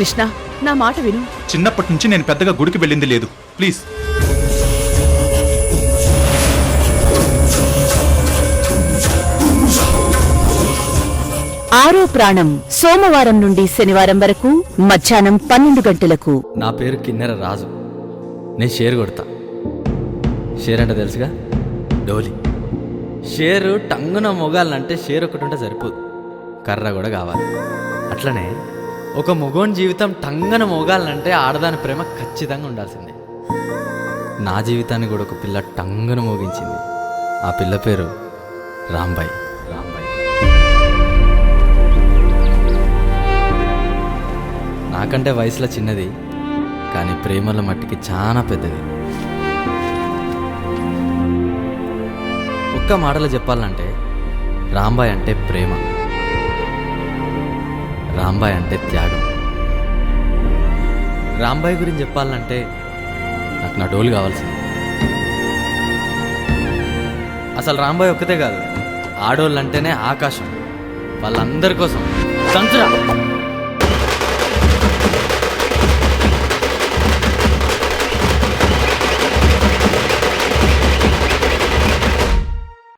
కృష్ణ నా మాట విను. చిన్నప్పటి నుంచి నేను పెద్దగా గుడికి వెళ్ళింది లేదు. ప్లీజ్. ఆరో ప్రాణం సోమవారం నుండి శనివారం వరకు మధ్యాహ్నం పన్నెండు గంటలకు. నా పేరు కిన్నెర రాజు. నేను షేర్ కొడతా. షేర్ అంటే తెలుసుగా? డోలి. షేరు టంగున మొగాలంటే షేర్ ఒకటి ఉంటే సరిపోదు. కర్ర కూడా కావాలి. అట్లనే ఒక మగోని జీవితం టంగన మోగాలంటే ఆడదాని ప్రేమ ఖచ్చితంగా ఉండాల్సిందే. నా జీవితాన్ని కూడా ఒక పిల్ల టంగన మోగించింది. ఆ పిల్ల పేరు రాంబాయి. రాంబాయి. నాకంటే వయసులో చిన్నది కానీ ప్రేమల మట్టికి చాలా పెద్దది. ఒక్క మాటలో చెప్పాలంటే రాంబాయ్ అంటే ప్రేమ. రాంబాయ్ అంటే త్యాగం. రాంబాయ్ గురించి చెప్పాలంటే నాకు నా డోలు కావాల్సింది. అసలు రాంబాయ్ ఒక్కతే కాదు ఆడోళ్ళంటేనే ఆకాశం. వాళ్ళందరి కోసం. సంచురా!